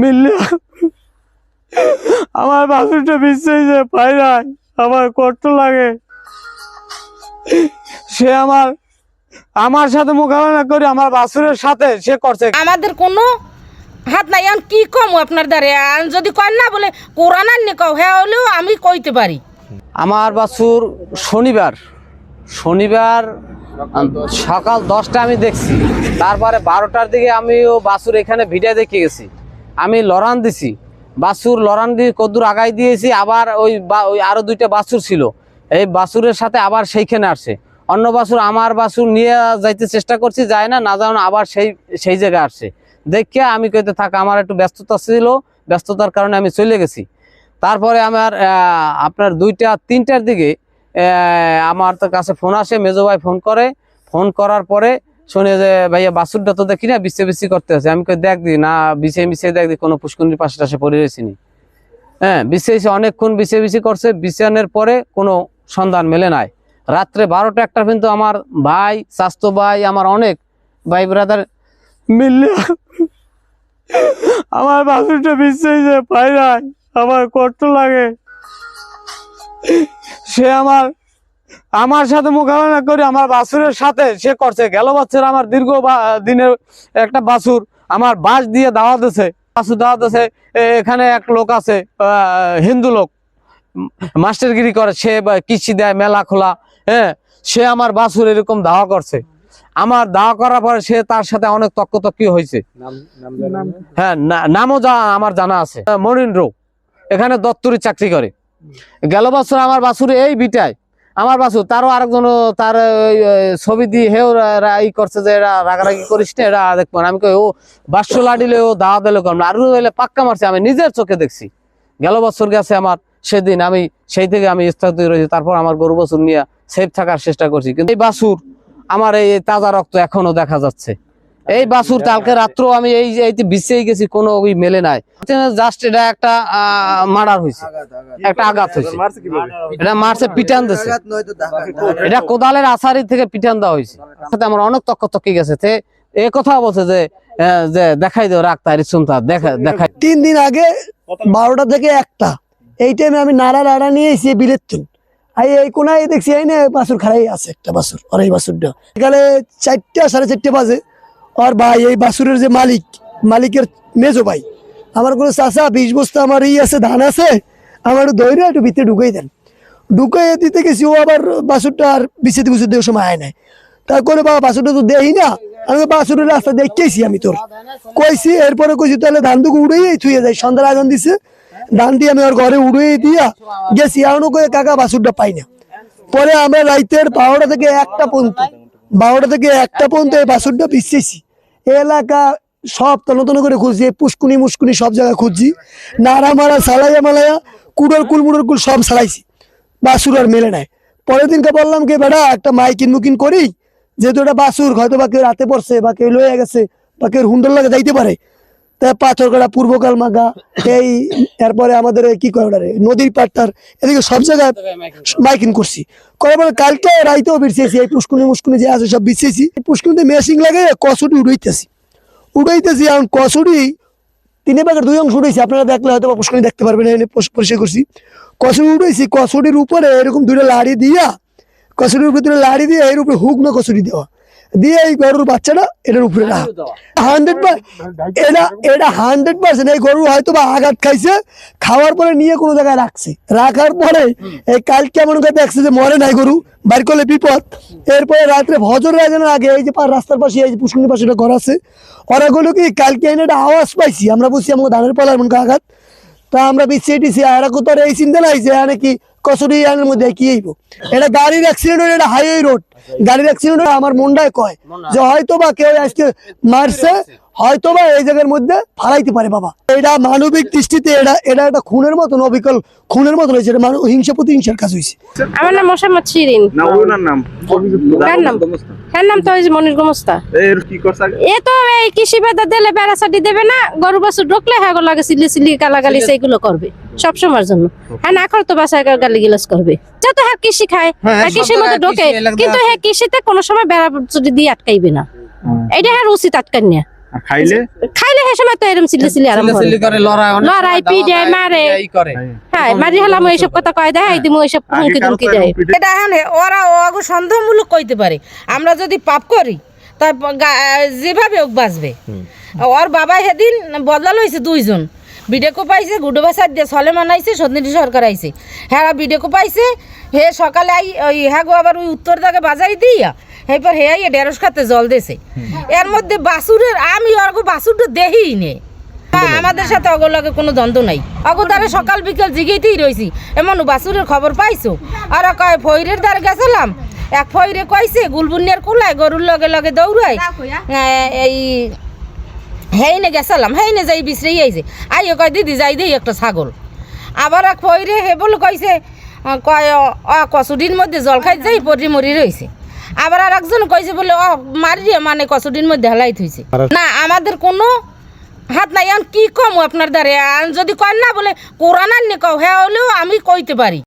মিললে আমার বাসুরটা বিশ্বাসে পাই নাই আমার কষ্ট লাগে। সে আমার আমার সাথে মোকাবেলা করে আমার বাসুরের সাথে সে করছে। আমাদের কোনো হাত নাই এখন কি কম আপনার দ্বারে? যদি কয় না বলে কোরআন আননি কও হ্যাঁ হলেও আমি কইতে পারি। আমার বাছুর শনিবার শনিবার সকাল দশটা আমি দেখছি। তারপরে বারোটার দিকে আমি ও বাছুর এখানে ভিডিও দেখে গেছি। আমি লড়ান দিছি। বাসুর লড়ান দিয়ে কদ্দুর আগাই দিয়েছি, আবার ওই ওই আরও দুইটা বাসুর ছিল। এই বাসুরের সাথে আবার সেইখানে আসছে। অন্য বাছুর, আমার বাসুর নিয়ে যাইতে চেষ্টা করছি, যায় না না জানো আবার সেই সেই জায়গায় আসছে। দেখিয়া আমি কইতে থাক, আমার একটু ব্যস্ততা ছিল, ব্যস্ততার কারণে আমি চলে গেছি। তারপরে আমার আপনার দুইটা, তিনটার দিকে আমার তো কাছে ফোন আসে, মেজো ভাই ফোন করে। ফোন করার পরে শুনে যে, ভাইয়া বাসুরটা তো দেখি না বিছে বিছি করতে আছে। আমি দেখ দি, না বিছে বিছে দেখ দি, কোনো পুষ্কুনির পাশে টাশে পড়ে রয়েছিনি হ্যাঁ বিছে বিছে অনেকক্ষণ বিছে বিছি করছে। বিছানের পরে কোনো সন্ধান মেলে নাই। রাত্রে বারোটা একটা কিন্তু আমার ভাই, স্বাস্থ্য ভাই, আমার অনেক ভাই ব্রাদার মিললে আমার বাসুরটা বিশ্বাসে পাই নাই। আমার কষ্ট লাগে। সে আমার আমার সাথে মোকাবেলা করে আমার বাছুরের সাথে সে করছে। গেল বছর আমার দীর্ঘ দিনের একটা বাছুর আমার বাস দিয়ে দাওয়া দিছে। বাছুর দাওয়া দিছে এখানে এক লোক আছে হিন্দু লোক। মাস্টারগিরি করে সে কৃষি দেয় মেলা খোলা হ্যাঁ সে আমার বাছুর এরকম দাওয়া করছে। আমার দাওয়া করার পরে সে তার সাথে অনেক তক্ক তক্কি হয়েছে হ্যাঁ নামও যা আমার জানা আছে। মনিন্দ্র এখানে দত্তরি চাকরি করে। গেল বছর আমার বাছুর এই বিটায় আমার বাছুর তারও আরেকজন তার ছবি দিয়ে হেও ই করছে যে এরা রাগারাগি করিস না, এরা দেখব আমি কই, ও বাসশো লাডিলে ও দাওয়া দিলে কম। আর পাক্কা মারছে, আমি নিজের চোখে দেখছি। গেল বছর গেছে আমার, সেদিন আমি, সেই থেকে আমি স্থগিত রয়েছি, তারপর আমার গরু বছর নিয়ে সেফ থাকার চেষ্টা করছি। কিন্তু এই বাসুর আমার এই তাজা রক্ত এখনও দেখা যাচ্ছে। এই বাসুর কালকে রাত্র আমি এই বিছেই গেছি কোনো ওই মেলে নাই। জাস্ট এটা একটা মার্ডার হয়েছে। একটা আঘাত হয়েছে। এটা মারছে পিটান দিছে। এটা কোদালের আসারি থেকে পিটান দেওয়া হয়েছে। সাথে আমার অনেক তক্ক তক্কি গেছে। তে এ কথা বলছে যে যে দেখাই দেও রাখ তারি শুনতা দেখা দেখাই। তিন দিন আগে বারোটা থেকে একটা। এই টাইমে আমি নাড়া নাড়া নিয়ে এসে বিলের আই এই কোনায় দেখছি এই না বাসুর খাড়াই আছে একটা বাসুর আর এই বাসুরটা। এখানে চারটা সাড়ে চারটে বাজে। আর ভাই, এই বাসুরের যে মালিক, মালিকের মেজো ভাই, আমার কোনো চাষা বিশ বস্তা আমার ই আছে, ধান আছে, আমার দৈরে একটু ভিতরে ঢুকাই দেন। ঢুকাই দিতে গেছি, ও আবার বাসুরটা আর বিছেতে বুঝতে দেওয়ার সময় আয় নাই। তারপরে বাবা বাসুরটা তো দেই না, আমি বাসুরের রাস্তা দেখতেছি আমি তোর। কইছি, এরপরে কইছি, তাহলে ধান দুকে উড়েই থুয়ে যাই। সন্ধ্যার আগান দিছে, ধান দিয়ে আমি ওর ঘরে উড়িয়ে দিয়া গেছি এমন করে কাকা বাসুরটা পাই না। পরে আমরা রাইতের বারোটা থেকে একটা পর্যন্ত বারোটা থেকে একটা পর্যন্ত এই বাসুরটা বিছেছি এলাকা সব তো তন্ন করে খুঁজছি পুষ্কুনি মুস্কুনি সব জায়গায় খুঁজছি। নাড়া মারা সালাইয়া মালাইয়া কুড়োর কুল মুড়োর কুল সব সালাইছি। বাসুর আর মেলে নেয় পরের দিনকে বললাম কি বেটা একটা মাইকিন মুকিন করি। যেহেতু এটা বাসুর হয়তো বা কেউ রাতে পড়ছে বা কেউ লয়ে গেছে বা কেউ হুন্ডল লাগে যাইতে পারে। তাই পাথর কাটা পূর্বকাল মাগা এই, এরপরে আমাদের কি কয় ওটারে, নদীর পাট্টার, এদিকে সব জায়গায় মাইকিং করছি। করার পরে কালকে রাইতেও বিরছেছি এই পুষ্কুনি মুস্কুনি যে আছে সব বিরছেছি পুষ্কুনিতে মেশিং লাগে কসুটি উড়াইতেছি। উড়াইতেছি এখন কসুটি তিনে ভাগের দুই অংশ উঠেছি আপনারা দেখলে হয়তো পুষ্কুনি দেখতে পারবেন, এনে পরিষ- পরিষ্কার করছি। কসুটি উঠেছি কসুটির উপরে এরকম দুটো লাড়ি দিয়া কসুটির উপরে দুটো লাড়ি দিয়ে, এর উপরে হুক না কসুটি দেওয়া। দিয়ে এই গরুর বাচ্চাটা এটার উপরে রাখা। হান্ড্রেড এটা এটা হান্ড্রেড পার্সেন্ট এই গরু হয়তো বা আঘাত খাইছে খাওয়ার পরে নিয়ে কোনো জায়গায় রাখছে। রাখার পরে এই কালকে এমন করে দেখছে যে মরে নাই গরু বাইর করলে বিপদ। এরপরে রাত্রে ভজর রাজানোর আগে এই যে রাস্তার পাশে এই যে পুষ্কুনির পাশে একটা ঘর আছে ওরা গুলো কি কালকে এনে একটা আওয়াজ পাইছি আমরা বুঝছি আমাকে ধানের পালার মন আঘাত। তা আমরা বিছিয়ে টিছি আর এই চিন্তা নাই যে এখানে কি কসুরি মধ্যে কি হইব? এটা গাড়ির অ্যাক্সিডেন্ট এটা হাইওয়ে রোড গাড়ির অ্যাক্সিডেন্ট আমার মনটায় কয় যে হয়তো বা কেউ আজকে মারছে হয়তো বা এই জায়গার মধ্যে ফালাইতে পারে বাবা। এটা মানবিক দৃষ্টিতে এটা এটা একটা খুনের মতন অবিকল খুনের মতন হয়েছে। এটা মানুষ হিংসা প্রতিহিংসার কাজ হয়েছে আমার নাম মোসাম্মদ শিরিন। না ওনার নাম কার নাম? কার নাম তো ওই মনির গোমস্তা? এর কি করছে এ তো এই কৃষি বেদা দিলে বেড়াচাটি দেবে না গরু বাছুর ঢুকলে হ্যাঁ লাগে সিলি সিলি গালাগালি সেইগুলো করবে। সব সময়ের জন্য হ্যাঁ না কর তো বাসায় গালি গিলাস করবে। যত হ্যাঁ কৃষি খায়। হ্যাঁ কৃষির মধ্যে ঢোকে। কিন্তু হ্যাঁ কৃষিতে কোনো সময় বেড়া চুটি দিয়ে আটকাইবে না। এটা হ্যাঁ উচিত আটকান না খাইলে? খাইলে সে সময় তো এরকম সিলে সিলে আরম্ভ করে লড়াই অনেক লড়াই, সময় দাওয়া পিটে, দেয়, মারে। হ্যাঁ। মারি হলাম এইসব কথা কয় দেয় দিমু এইসব আগে হুমকি কারও দেয়। এটা এখন হে- ওরা অগো সন্দেহমূলক কইতে পারে। আমরা যদি পাপ করি তা গা- যেভাবে হোক বাঁচবে। ওর বাবা সেদিন বদলা লইছে দুইজন। বিডেকো পাইছে গুডো বাসার দিয়ে সলে মানাইছে সন্দিনী সরকার আইছে। হ্যাঁ বিডেকো পাইছে হে সকালে আই ওই হ্যাঁ গো আবার ওই উত্তর দাগে বাজাই দিয়া এরপর হে আইয়ে ঢেঁড়স খাতে জল দেছে। এর মধ্যে বাসুরের আমি ওর বাসুরটা দেহিই নে হ্যাঁ, আমাদের সাথে অগলগে কোনো দ্বন্দ্ব নাই। অগো তারা সকাল বিকেল জিগেইতেই রইছি। এমন বাসুরের খবর পাইছো? আর কয় ফইরের দ্বারে গেছিলাম। এক ফইরে কইছে গুলবুনিয়ার কোলায় গরুর লগে লগে দৌড়াই এই হেইনে গেছিলাম হেইনে যাই বিশ্রেই আইছে। আইও কয়, দিদি যাই দেই একটা ছাগল। আবার এক ফইরে হে বলে কইছে কয়, অ কচুডির মধ্যে জল খাই যাই পরি মরি রইছে। আবার আর একজন কইছে বলে, অ মারিয়ে মানে কচুডির মধ্যে হেলাই থইছে। না, আমাদের কোনো হাত নাই এখন কি কম আপনার দ্বারে? যদি কয় না বলে, কোরআন আননি কও হ্যাঁ হলেও আমি কইতে পারি।